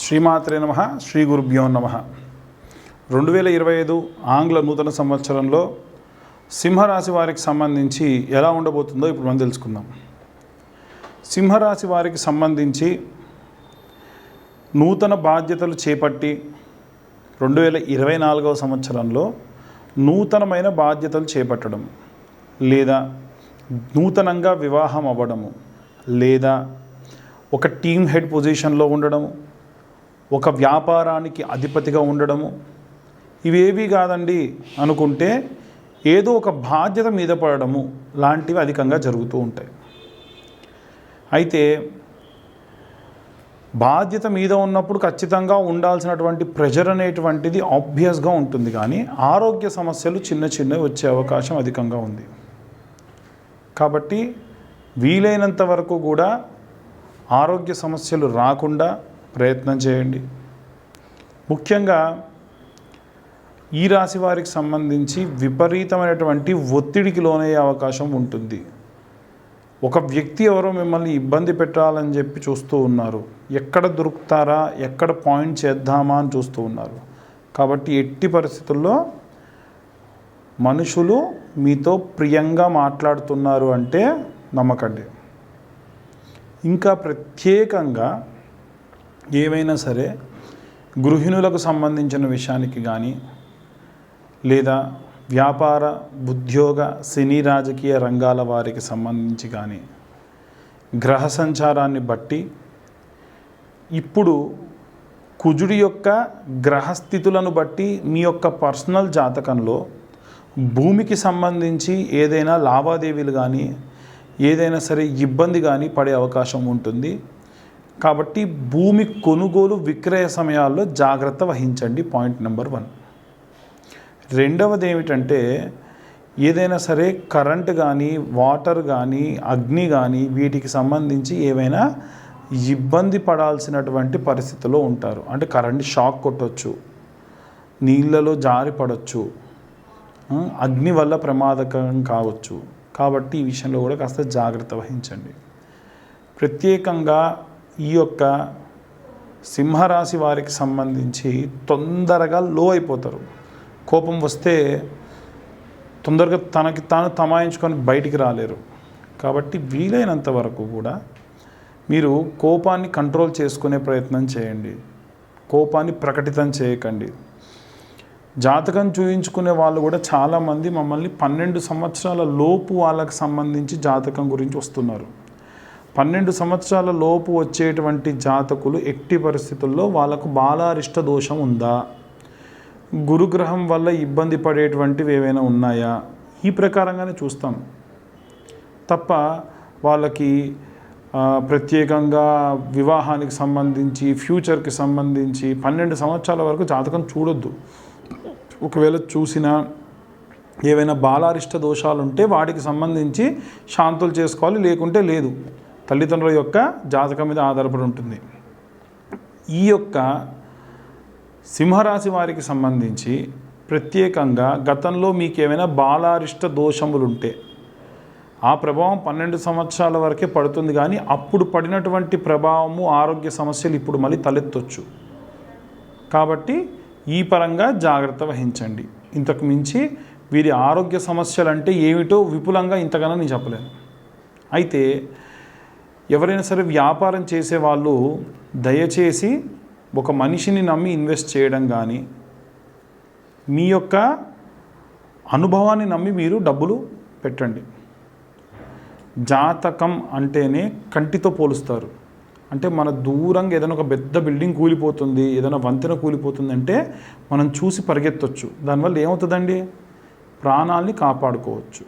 శ్రీమాత్రే నమ శ్రీ గురుభ్యో నమ. రెండు వేల ఇరవై ఐదు ఆంగ్ల నూతన సంవత్సరంలో సింహరాశి వారికి సంబంధించి ఎలా ఉండబోతుందో ఇప్పుడు మనం తెలుసుకుందాం. సింహరాశి వారికి సంబంధించి నూతన బాధ్యతలు చేపట్టి రెండు వేల ఇరవై నాలుగవ సంవత్సరంలో నూతనమైన బాధ్యతలు చేపట్టడం లేదా నూతనంగా వివాహం అవ్వడము లేదా ఒక టీమ్ హెడ్ పొజిషన్లో ఉండడము ఒక వ్యాపారానికి అధిపతిగా ఉండడము. ఇవేవి కాదండి అనుకుంటే ఏదో ఒక బాధ్యత మీద పడడము లాంటివి అధికంగా జరుగుతూ ఉంటాయి. అయితే బాధ్యత మీద ఉన్నప్పుడు ఖచ్చితంగా ఉండాల్సినటువంటి ప్రెషర్ అనేటువంటిది ఆబ్వియస్గా ఉంటుంది. కానీ ఆరోగ్య సమస్యలు చిన్న చిన్నవి వచ్చే అవకాశం అధికంగా ఉంది. కాబట్టి వీలైనంత వరకు కూడా ఆరోగ్య సమస్యలు రాకుండా ప్రయత్నం చేయండి. ముఖ్యంగా ఈ రాశి వారికి సంబంధించి విపరీతమైనటువంటి ఒత్తిడికి లోనయ్యే అవకాశం ఉంటుంది. ఒక వ్యక్తి ఎవరో మిమ్మల్ని ఇబ్బంది పెట్టాలని చెప్పి చూస్తూ ఉన్నారు. ఎక్కడ దొరుకుతారా? ఎక్కడ పాయింట్ చేద్దామా అని చూస్తూ ఉన్నారు. కాబట్టి ఎట్టి పరిస్థితుల్లో మనుషులు మీతో ప్రియంగా మాట్లాడుతున్నారు అంటే నమ్మకండి. ఇంకా ప్రత్యేకంగా ఏవైనా సరే గృహిణులకు సంబంధించిన విషయానికి కానీ లేదా వ్యాపార ఉద్యోగ సినీ రాజకీయ రంగాల వారికి సంబంధించి కానీ గ్రహ సంచారాన్ని బట్టి ఇప్పుడు కుజుడి యొక్క గ్రహస్థితులను బట్టి మీ యొక్క పర్సనల్ జాతకంలో భూమికి సంబంధించి ఏదైనా లావాదేవీలు కానీ ఏదైనా సరే ఇబ్బంది కానీ పడే అవకాశం ఉంటుంది. కాబట్టి భూమి కొనుగోలు విక్రయ సమయాల్లో జాగ్రత్త వహించండి పాయింట్ నెంబర్ వన్ రెండవది ఏమిటంటే ఏదైనా సరే కరెంట్ కానీ వాటర్ కానీ అగ్ని కానీ వీటికి సంబంధించి ఏవైనా ఇబ్బంది పడాల్సినటువంటి పరిస్థితిలో ఉంటారు. అంటే కరెంట్ షాక్ కొట్టచ్చు నీళ్ళలో జారి పడవచ్చు అగ్ని వల్ల ప్రమాదకరం కావచ్చు. కాబట్టి ఈ విషయంలో కూడా కాస్త జాగ్రత్త వహించండి. ప్రత్యేకంగా ఈ యొక్క సింహరాశి వారికి సంబంధించి తొందరగా లో అయిపోతారు. కోపం వస్తే తొందరగా తనకి తాను తమాయించుకొని బయటికి రాలేరు. కాబట్టి వీలైనంత వరకు కూడా మీరు కోపాన్ని కంట్రోల్ చేసుకునే ప్రయత్నం చేయండి. కోపాన్ని ప్రకటితం చేయకండి. జాతకం చూయించుకునే వాళ్ళు కూడా చాలామంది మమ్మల్ని పన్నెండు సంవత్సరాల లోపు వాళ్ళకి సంబంధించి జాతకం గురించి వస్తున్నారు. పన్నెండు సంవత్సరాల లోపు వచ్చేటువంటి జాతకులు ఎట్టి పరిస్థితుల్లో వాళ్ళకు బాలారిష్ట దోషం ఉందా? గురుగ్రహం వల్ల ఇబ్బంది పడేటువంటివి ఏవైనా ఉన్నాయా? ఈ ప్రకారంగానే చూస్తాం. తప్ప వాళ్ళకి ప్రత్యేకంగా వివాహానికి సంబంధించి ఫ్యూచర్కి సంబంధించి పన్నెండు సంవత్సరాల వరకు జాతకం చూడొద్దు. ఒకవేళ చూసినా ఏవైనా బాలారిష్ట దోషాలు ఉంటే వాటికి సంబంధించి శాంతులు చేసుకోవాలి లేకుంటే లేదు. తల్లిదండ్రుల యొక్క జాతకం మీద ఆధారపడి ఉంటుంది. ఈ యొక్క సింహరాశి వారికి సంబంధించి ప్రత్యేకంగా గతంలో మీకు ఏమైనా బాలారిష్ట దోషములుంటే ఆ ప్రభావం పన్నెండు సంవత్సరాల వరకే పడుతుంది కానీ అప్పుడు పడినటువంటి ప్రభావము ఆరోగ్య సమస్యలు ఇప్పుడు మళ్ళీ తలెత్తొచ్చు. కాబట్టి ఈ పరంగా జాగ్రత్త వహించండి. ఇంతకు మించి వీరి ఆరోగ్య సమస్యలు అంటే ఏమిటో విపులంగా ఇంతకన్నా నేను చెప్పలేను. అయితే ఎవరైనా సరే వ్యాపారం చేసే వాళ్ళు దయచేసి ఒక మనిషిని నమ్మి ఇన్వెస్ట్ చేయడం కానీ మీ యొక్క అనుభవాన్ని నమ్మి మీరు డబ్బులు పెట్టండి. జాతకం అంటేనే కంటితో పోలుస్తారు. అంటే మన దూరంగా ఏదైనా ఒక పెద్ద బిల్డింగ్ కూలిపోతుంది ఏదైనా వంతెన కూలిపోతుంది అంటే మనం చూసి పరిగెత్తవచ్చు దానివల్ల ఏమవుతుందండి? ప్రాణాల్ని కాపాడుకోవచ్చు.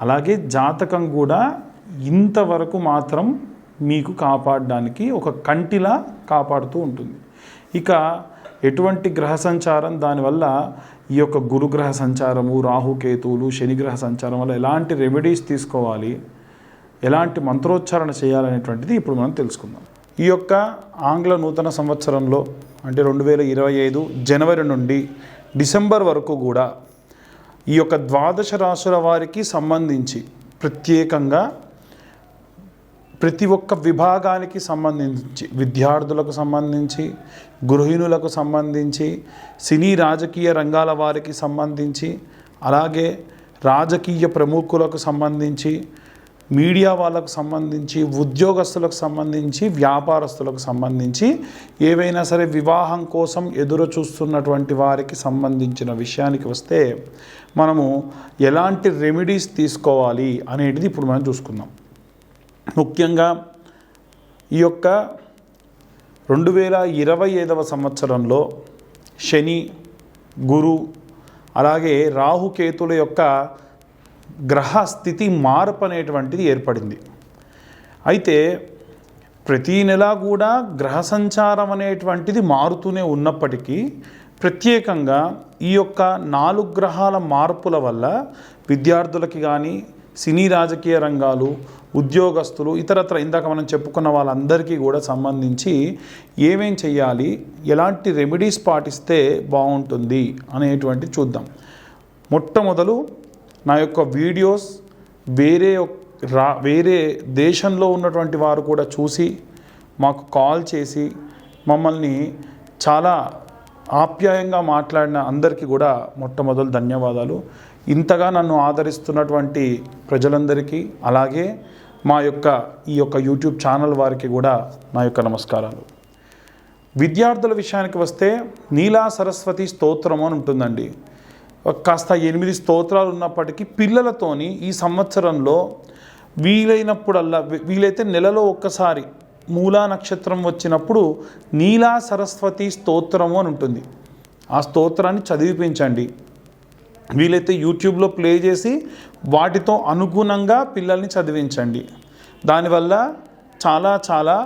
అలాగే జాతకం కూడా ఇంతవరకు మాత్రం మీకు కాపాడడానికి ఒక కంటిలా కాపాడుతూ ఉంటుంది. ఇక ఎటువంటి గ్రహ సంచారం దానివల్ల ఈ యొక్క గురుగ్రహ సంచారము రాహుకేతువులు శనిగ్రహ సంచారం వల్ల ఎలాంటి రెమెడీస్ తీసుకోవాలి ఎలాంటి మంత్రోచ్చారణ చేయాలనేటువంటిది ఇప్పుడు మనం తెలుసుకుందాం. ఈ యొక్క ఆంగ్ల నూతన సంవత్సరంలో అంటే రెండు వేల ఇరవై ఐదు జనవరి నుండి డిసెంబర్ వరకు కూడా ఈ యొక్క ద్వాదశ రాశుల వారికి సంబంధించి ప్రత్యేకంగా ప్రతి ఒక్క విభాగానికి సంబంధించి విద్యార్థులకు సంబంధించి గృహిణులకు సంబంధించి సినీ రాజకీయ రంగాల వారికి సంబంధించి అలాగే రాజకీయ ప్రముఖులకు సంబంధించి మీడియా వాళ్ళకు సంబంధించి ఉద్యోగస్తులకు సంబంధించి వ్యాపారస్తులకు సంబంధించి ఏవైనా సరే వివాహం కోసం ఎదురు చూస్తున్నటువంటి వారికి సంబంధించిన విషయానికి వస్తే మనము ఎలాంటి రెమెడీస్ తీసుకోవాలి అనేటిది ఇప్పుడు మనం చూసుకుందాం. ముఖ్యంగా ఈ యొక్క రెండు వేల ఇరవై ఐదవ సంవత్సరంలో శని గురు అలాగే రాహుకేతుల యొక్క గ్రహ స్థితి మార్పు అనేటువంటిది ఏర్పడింది. అయితే ప్రతీ నెల కూడా గ్రహ సంచారం అనేటువంటిది మారుతూనే ఉన్నప్పటికీ ప్రత్యేకంగా ఈ యొక్క నాలుగు గ్రహాల మార్పుల వల్ల విద్యార్థులకి కానీ సినీ రాజకీయ రంగాలు ఉద్యోగస్తులు ఇతరత్ర ఇందాక మనం చెప్పుకున్న వాళ్ళందరికీ కూడా సంబంధించి ఏమేం చేయాలి ఎలాంటి రెమెడీస్ పాటిస్తే బాగుంటుంది అనేటువంటి చూద్దాం. మొట్టమొదలు నా యొక్క వీడియోస్ వేరే రా వేరే దేశంలో ఉన్నటువంటి వారు కూడా చూసి మాకు కాల్ చేసి మమ్మల్ని చాలా ఆప్యాయంగా మాట్లాడిన అందరికీ కూడా మొట్టమొదలు ధన్యవాదాలు. ఇంతగా నన్ను ఆదరిస్తున్నటువంటి ప్రజలందరికీ అలాగే మా యొక్క ఈ యొక్క యూట్యూబ్ ఛానల్ వారికి కూడా నా యొక్క నమస్కారాలు. విద్యార్థుల విషయానికి వస్తే నీలా సరస్వతి స్తోత్రం అని ఉంటుందండి. కాస్త ఎనిమిది స్తోత్రాలు ఉన్నప్పటికీ పిల్లలతోని ఈ సంవత్సరంలో వీలైనప్పుడల్లా వీలైతే నెలలో ఒక్కసారి మూలా నక్షత్రం వచ్చినప్పుడు నీలా సరస్వతి స్తోత్రము అని ఉంటుంది. ఆ స్తోత్రాన్ని చదివిపించండి. వీలైతే యూట్యూబ్లో ప్లే చేసి వాటితో అనుగుణంగా పిల్లల్ని చదివించండి. దానివల్ల చాలా చాలా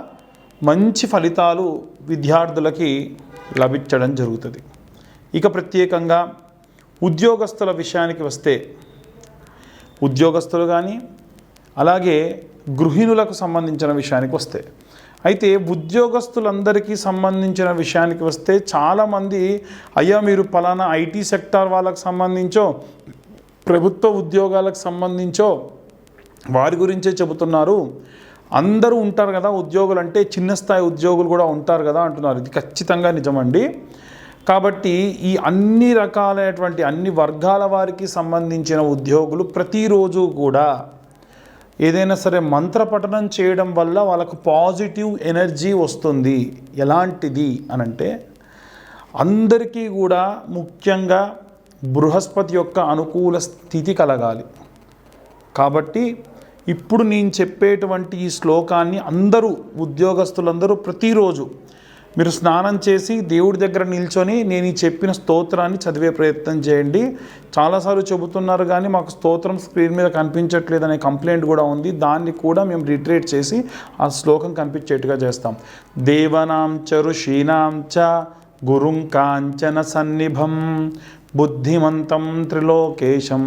మంచి ఫలితాలు విద్యార్థులకి లభించడం జరుగుతుంది. ఇక ప్రత్యేకంగా ఉద్యోగస్తుల విషయానికి వస్తే ఉద్యోగస్తులు కానీ అలాగే గృహిణులకు సంబంధించిన విషయానికి వస్తే అయితే ఉద్యోగస్తులందరికీ సంబంధించిన విషయానికి వస్తే చాలామంది అయ్యా మీరు పలానా ఐటీ సెక్టార్ వాళ్ళకి సంబంధించో ప్రభుత్వ ఉద్యోగాలకు సంబంధించో వారి గురించే చెబుతున్నారు. అందరూ ఉంటారు కదా ఉద్యోగులు అంటే చిన్న స్థాయి ఉద్యోగులు కూడా ఉంటారు కదా అంటున్నారు. ఇది ఖచ్చితంగా నిజమండి. కాబట్టి ఈ అన్ని రకాలైనటువంటి అన్ని వర్గాల వారికి సంబంధించిన ఉద్యోగులు ప్రతిరోజు కూడా ఏదైనా సరే మంత్రపఠనం చేయడం వల్ల వాళ్ళకు పాజిటివ్ ఎనర్జీ వస్తుంది. ఎలాంటిది అనంటే అందరికీ కూడా ముఖ్యంగా బృహస్పతి యొక్క అనుకూల స్థితి కలగాలి. కాబట్టి ఇప్పుడు నేను చెప్పేటువంటి ఈ శ్లోకాన్ని అందరూ ఉద్యోగస్తులందరూ ప్రతిరోజు మీరు స్నానం చేసి దేవుడి దగ్గర నిల్చొని నేను ఈ చెప్పిన స్తోత్రాన్ని చదివే ప్రయత్నం చేయండి. చాలాసార్లు చెబుతున్నారు కానీ మాకు స్తోత్రం స్క్రీన్ మీద కనిపించట్లేదు అనే కంప్లైంట్ కూడా ఉంది. దాన్ని కూడా మేము రిట్రేట్ చేసి ఆ శ్లోకం కనిపించేట్టుగా చేస్తాం. దేవనాం చ ఋషీనాం చ గురుం కాంచన సన్నిభం బుద్ధిమంతం త్రిలోకేశం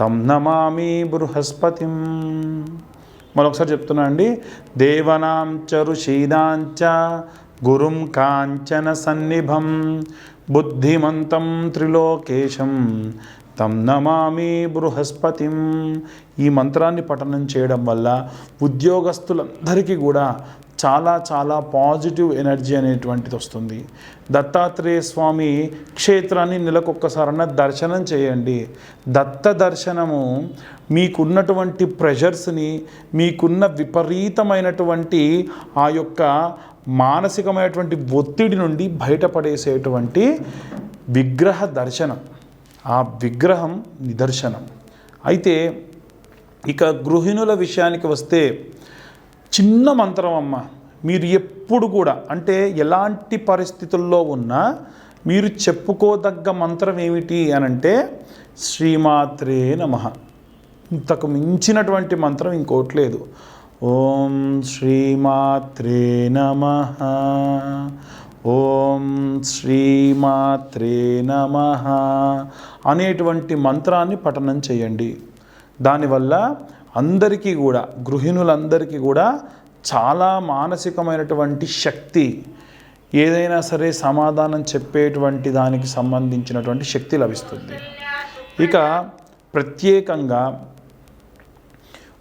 తం నమామి బృహస్పతిం. మరొకసారి చెప్తున్నా అండి. దేవనాం చ ఋషీనాం చ గురుం కాంచన సన్నిభం బుద్ధిమంతం త్రిలోకేశం తం నమామి బృహస్పతిం. ఈ మంత్రాన్ని పఠనం చేయడం వల్ల ఉద్యోగస్తులందరికీ కూడా చాలా చాలా పాజిటివ్ ఎనర్జీ అనేటువంటిది వస్తుంది. దత్తాత్రేయ స్వామి క్షేత్రాన్ని నెలకొక్కసారన్నా దర్శనం చేయండి. దత్త దర్శనము మీకున్నటువంటి ప్రెషర్స్ని మీకున్న విపరీతమైనటువంటి ఆ యొక్క మానసికమైనటువంటి ఒత్తిడి నుండి బయటపడేసేటువంటి విగ్రహ దర్శనం. ఆ విగ్రహం నిదర్శనం. అయితే ఇక గృహిణుల విషయానికి వస్తే చిన్న మంత్రం అమ్మ మీరు ఎప్పుడు కూడా అంటే ఎలాంటి పరిస్థితుల్లో ఉన్నా మీరు చెప్పుకోదగ్గ మంత్రం ఏమిటి అనంటే శ్రీమాత్రే నమ. ఇంతకు మించినటువంటి మంత్రం ఇంకోటి లేదు. ఓం శ్రీమాత్రే నమ. ఓం శ్రీమాత్రే నమ. అనేటువంటి మంత్రాన్ని పఠనం చేయండి. దానివల్ల అందరికీ కూడా గృహిణులందరికీ కూడా చాలా మానసికమైనటువంటి శక్తి ఏదైనా సరే సమాధానం చెప్పేటువంటి దానికి సంబంధించినటువంటి శక్తి లభిస్తుంది. ఇక ప్రత్యేకంగా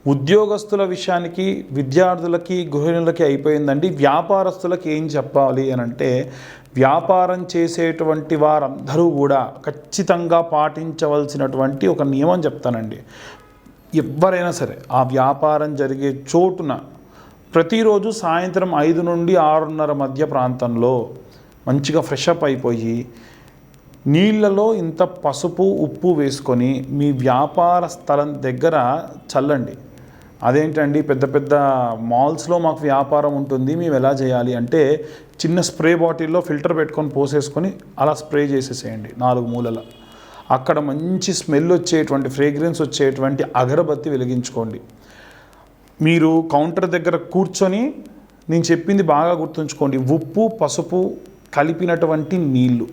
ఉద్యోగస్తుల విషయానికి విద్యార్థులకి గృహిణులకి అయిపోయిందండి. వ్యాపారస్తులకి ఏం చెప్పాలి అని అంటే వ్యాపారం చేసేటువంటి వారందరూ కూడా ఖచ్చితంగా పాటించవలసినటువంటి ఒక నియమం చెప్తానండి. ఎవరైనా సరే ఆ వ్యాపారం జరిగే చోటున ప్రతిరోజు సాయంత్రం ఐదు నుండి ఆరున్నర మధ్య ప్రాంతంలో మంచిగా ఫ్రెష్ అప్ అయిపోయి నీళ్ళలో ఇంత పసుపు ఉప్పు వేసుకొని మీ వ్యాపార స్థలం దగ్గర చల్లండి. అదేంటండి? పెద్ద పెద్ద మాల్స్లో మాకు వ్యాపారం ఉంటుంది. మేము ఎలా చేయాలి అంటే చిన్న స్ప్రే బాటిల్లో ఫిల్టర్ పెట్టుకొని పోసేసుకొని అలా స్ప్రే చేసేసేయండి నాలుగు మూలల. అక్కడ మంచి స్మెల్ వచ్చేటువంటి ఫ్రేగ్రెన్స్ వచ్చేటువంటి అగరబత్తి వెలిగించుకోండి. మీరు కౌంటర్ దగ్గర కూర్చొని నేను చెప్పింది బాగా గుర్తుంచుకోండి. ఉప్పు పసుపు కలిపినటువంటి నీళ్ళు.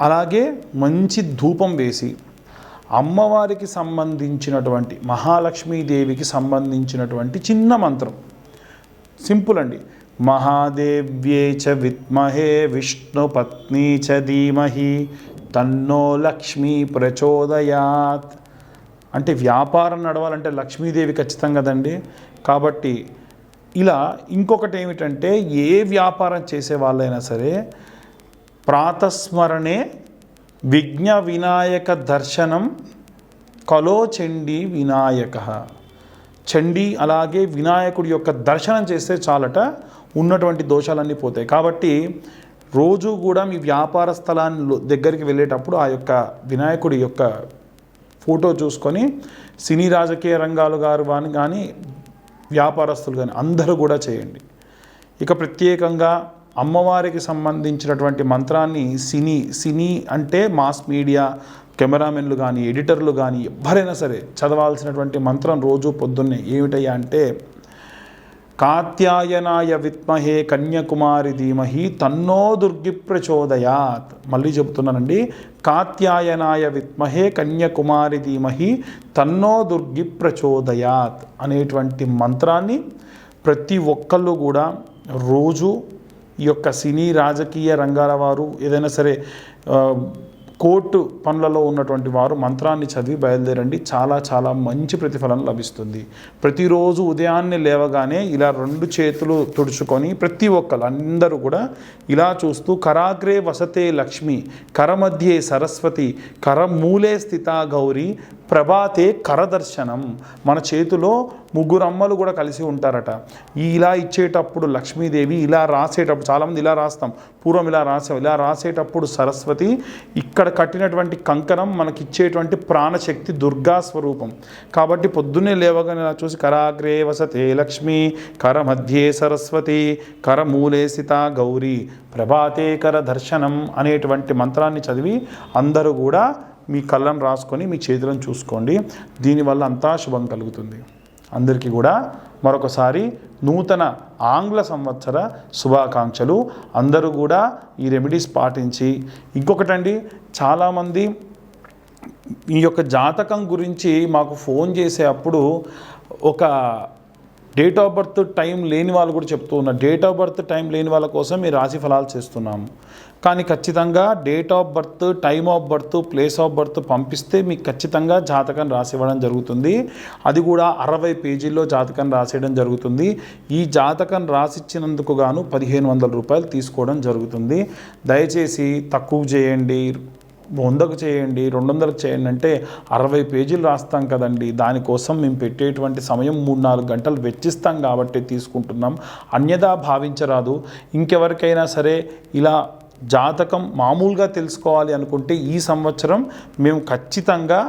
అలాగే మంచి ధూపం వేసి అమ్మవారికి సంబంధించినటువంటి మహాలక్ష్మీదేవికి సంబంధించినటువంటి చిన్న మంత్రం. సింపుల్ అండి. మహాదేవ్యే చ విద్మహే విష్ణు పత్ని చ ధీమహి తన్నో లక్ష్మీ ప్రచోదయాత్. అంటే వ్యాపారం నడవాలంటే లక్ష్మీదేవి ఖచ్చితంగా కదండి. కాబట్టి ఇలా ఇంకొకటి ఏమిటంటే ఏ వ్యాపారం చేసే వాళ్ళైనా సరే ప్రాతస్మరణే విఘ్న వినాయక దర్శనం కలో చండీ వినాయక. చండీ అలాగే వినాయకుడి యొక్క దర్శనం చేస్తే చాలట ఉన్నటువంటి దోషాలన్నీ పోతాయి. కాబట్టి రోజు కూడా మీ వ్యాపార స్థలాన్ని దగ్గరికి వెళ్ళేటప్పుడు ఆ యొక్క వినాయకుడి యొక్క ఫోటో చూసుకొని సినీ రాజకీయ రంగాలు గారు కానీ కానీ వ్యాపారస్తులు కానీ అందరూ కూడా చేయండి. ఇక ప్రత్యేకంగా అమ్మవారికి సంబంధించినటువంటి మంత్రాన్ని సినీ సినీ అంటే మాస్ మీడియా కెమెరామెన్లు కానీ ఎడిటర్లు కానీ ఎవరైనా సరే చదవాల్సినటువంటి మంత్రం రోజు పొద్దున్నే ఏమిటయ్యా అంటే కాత్యాయనాయ విత్మహే కన్యాకుమారి ధీమహి తన్నో దుర్గి ప్రచోదయాత్ మళ్ళీ చెబుతున్నానండి. కాత్యాయనాయ విత్మహే కన్యాకుమారి ధీమహి తన్నో దుర్గి ప్రచోదయాత్ అనేటువంటి మంత్రాన్ని ప్రతి ఒక్కళ్ళు కూడా రోజు ఈ యొక్క సినీ రాజకీయ రంగాల వారు ఏదైనా సరే కోర్టు పనులలో ఉన్నటువంటి వారు మంత్రాన్ని చదివి బయలుదేరండి. చాలా చాలా మంచి ప్రతిఫలం లభిస్తుంది. ప్రతిరోజు ఉదయాన్నే లేవగానే ఇలా రెండు చేతులు తుడుచుకొని ప్రతి ఒక్కరు అందరూ కూడా ఇలా చూస్తూ కరాగ్రే వసతే లక్ష్మి కరమధ్యే సరస్వతి కరమూలే స్థిత గౌరీ ప్రభాతే కరదర్శనం. మన చేతిలో ముగ్గురు అమ్మలు కూడా కలిసి ఉంటారట. ఈ ఇలా ఇచ్చేటప్పుడు లక్ష్మీదేవి ఇలా రాసేటప్పుడు చాలామంది ఇలా రాస్తాం. పూర్వం ఇలా రాసాం ఇలా రాసేటప్పుడు సరస్వతి ఇక్కడ కట్టినటువంటి కంకణం మనకి ఇచ్చేటువంటి ప్రాణశక్తి దుర్గా స్వరూపం. కాబట్టి పొద్దున్నే లేవగానే ఇలా చూసి కరాగ్రే వసతే లక్ష్మి కర మధ్యే సరస్వతి కరమూలే సీత గౌరీ ప్రభాతే కర దర్శనం అనేటువంటి మంత్రాన్ని చదివి అందరూ కూడా మీ కళ్ళను రాసుకొని మీ చేతులను చూసుకోండి. దీనివల్ల అంతా శుభం కలుగుతుంది. అందరికీ కూడా మరొకసారి నూతన ఆంగ్ల సంవత్సర శుభాకాంక్షలు. అందరూ కూడా ఈ రెమెడీస్ పాటించి ఇంకొకటండి చాలామంది ఈ యొక్క జాతకం గురించి మాకు ఫోన్ చేసే అప్పుడు ఒక డేట్ ఆఫ్ బర్త్ టైం లేని వాళ్ళు కూడా చెప్తూ ఉన్నారు. డేట్ ఆఫ్ బర్త్ టైం లేని వాళ్ళ కోసం ఈ రాశి ఫలాలు చేస్తున్నాము. కానీ ఖచ్చితంగా date of birth time of birth place of birth పంపిస్తే మీకు ఖచ్చితంగా జాతకం రాసివ్వడం జరుగుతుంది. అది కూడా అరవై పేజీల్లో జాతకం రాసేయడం జరుగుతుంది. ఈ జాతకం రాసిచ్చినందుకు గాను పదిహేను వందల రూపాయలు తీసుకోవడం జరుగుతుంది. దయచేసి తక్కువ చేయండి. వందకు చేయండి. రెండు వందలకు చేయండి అంటే అరవై పేజీలు రాస్తాం కదండి. దానికోసం మేము పెట్టేటువంటి సమయం మూడు నాలుగు గంటలు వెచ్చిస్తాం కాబట్టి తీసుకుంటున్నాం. అన్యదా భావించరాదు. ఇంకెవరికైనా సరే ఇలా జాతకం మామూలుగా తెలుసుకోవాలి అనుకుంటే ఈ సంవత్సరం మేము ఖచ్చితంగా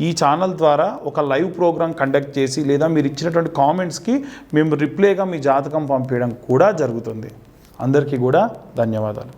ఈ ఛానల్ ద్వారా ఒక లైవ్ ప్రోగ్రామ్ కండక్ట్ చేసి లేదా మీరు ఇచ్చినటువంటి కామెంట్స్కి మేము రిప్లైగా మీ జాతకం పంపించడం కూడా జరుగుతుంది. అందరికీ కూడా ధన్యవాదాలు.